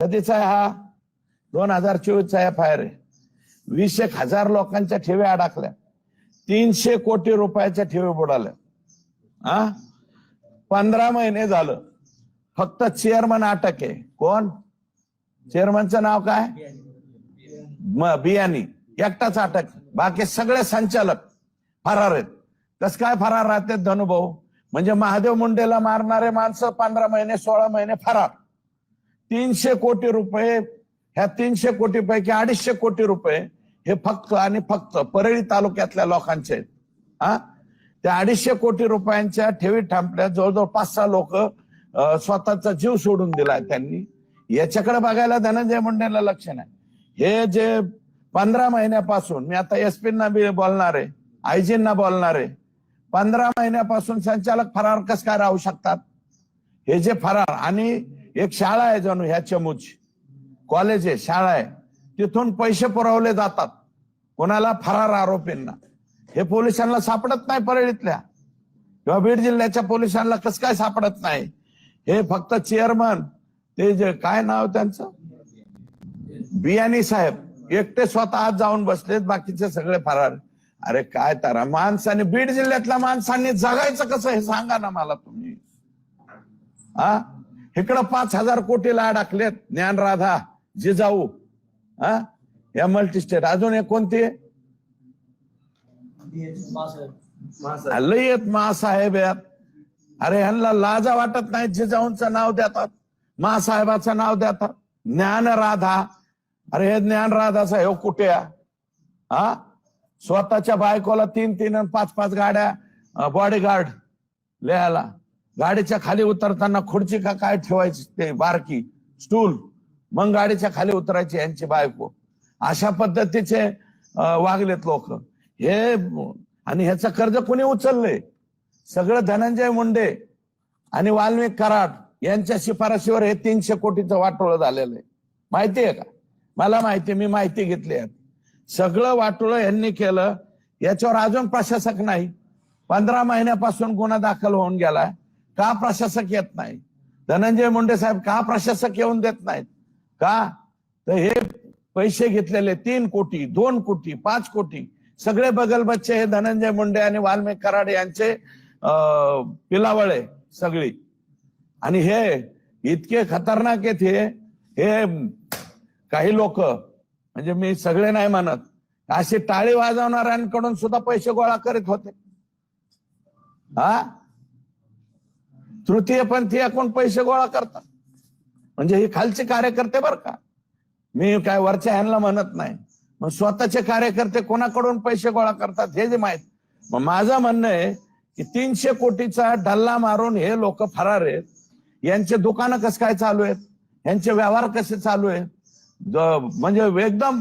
कधीचा आहे हा दोन हजार चोवीसचा एफ आय आर आहे. वीस एक हजार लोकांच्या ठेवी अडकल्या. तीनशे कोटी रुपयाच्या ठेवी बुडाल्या. हा पंधरा महिने झालं. फक्त चेअरमन अटक आहे. कोण? चेअरमनचं नाव काय? बियानी एकटाच अटक. बाकी सगळे संचालक फरार आहेत. कस काय फरार राहतात धनुभाऊ म्हणजे महादेव मुंडेला मारणारे माणसं पंधरा महिने सोळा महिने फरार. तीनशे कोटी रुपये ह्या तीनशे कोटी पैकी अडीचशे कोटी रुपये हे फक्त आणि फक्त परळी तालुक्यातल्या लोकांचे आहेत. हा? त्या अडीचशे कोटी रुपयांच्या ठेवी थांबल्या जवळजवळ पाच सहा लोक स्वतःचा जीव सोडून दिलाय त्यांनी. याच्याकडे बघायला धनंजय मुंडेला लक्ष नाही. हे जे पंधरा महिन्यापासून मी आता एस पीना बी बोलणार आहे आयजींना बोलणार आहे पंधरा महिन्यापासून संचालक फरार कस काय राहू शकतात? हे जे फरार आणि एक शाळा आहे जणू ह्या चमूची. कॉलेज आहे शाळा आहे. तिथून पैसे पुरवले जातात. कोणाला फरार आरोपींना. हे पोलिसांना सापडत नाही परळीतल्या. किंवा बीड जिल्ह्याच्या पोलिसांना कस काय सापडत नाही? हे फक्त चेअरमन ते जे काय नाव त्यांचं? बियाणी साहेब. एकटे स्वतः आज जाऊन बसलेत बाकीचे सगळे फरार. अरे काय तारा माणसाने बीड जिल्ह्यातल्या माणसांनी जगायचं कसं हे सांगा ना मला तुम्ही. हा? इकडं पाच हजार कोटीला अडकलेत ज्ञानराधा जिजाऊ. हा? या मल्टी स्टेट अजून एक कोणती? आहे? लय येत. अरे ह्यांना लाजा वाटत नाही जिजाऊंचं नाव देतात मासाहेबाचं नाव देतात. ज्ञानराधा अरे हे ज्ञानराधाचा हे कुठे? हा? स्वतःच्या बायकोला तीन तीन पाच पाच गाड्या बॉडीगार्ड लिहायला. गाडीच्या खाली उतरताना खुर्ची का काय ठेवायची ते बारकी स्टूल मग गाडीच्या खाली उतरायची यांची बायको. अशा पद्धतीचे वागलेत लोक. हे आणि ह्याचं कर्ज कोणी उचललंय? सगळं धनंजय मुंडे आणि वाल्मिक कराड यांच्या शिफारशीवर हे तीनशे कोटीचं वाटोळं झालेलं आहे. माहिती आहे का? मला माहिती मी माहिती घेतली आहे. सगळं वाटोळं यांनी केलं. याच्यावर अजून प्रशासक नाही. पंधरा महिन्यापासून गुन्हा दाखल होऊन गेलाय. का प्रशासक येत नाही? धनंजय मुंडे साहेब का प्रशासक येऊन देत नाहीत? का? तर हे पैसे घेतलेले तीन कोटी दोन कोटी पाच कोटी सगळे बगल बच्चे हे धनंजय मुंडे आणि वाल्मिक कराड यांचे अं, पिलावळे सगळी. आणि हे इतके खतरनाक आहेत हे हे काही लोक म्हणजे मी सगळे नाही म्हणत असे टाळी वाजवणाऱ्यांकडून सुद्धा पैसे गोळा करीत होते. हा? तृतीय पंथीयाकडून पैसे गोळा करतात? म्हणजे हे खालचे कार्यकर्ते बर का? मी काय वरच्या ह्यांना म्हणत नाही. मग स्वतःचे कार्यकर्ते कोणाकडून पैसे गोळा करतात हे जे माहीत. मग माझं म्हणणं आहे की तीनशे कोटीचा डल्ला मारून हे लोक फरार आहेत. यांचे दुकानं कसं काय चालू आहेत? यांचे व्यवहार कसे चालू आहेत? म्हणजे एकदम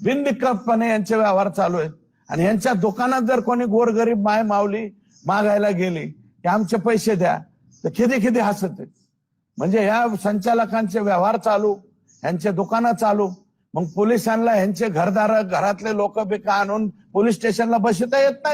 बिनदिक्कतपणे यांचे व्यवहार चालू आहेत. आणि यांच्या दुकानात जर कोणी गोरगरीब माय मावली मागायला गेली की आमचे पैसे द्या तर खेदे खेदे हसत म्हणजे ह्या संचालकांचे व्यवहार चालू ह्यांचे दुकानं चालू मग पोलिसांना ह्यांचे घरदार घरातले लोक बिका आणून पोलीस स्टेशनला बसता येत नाही.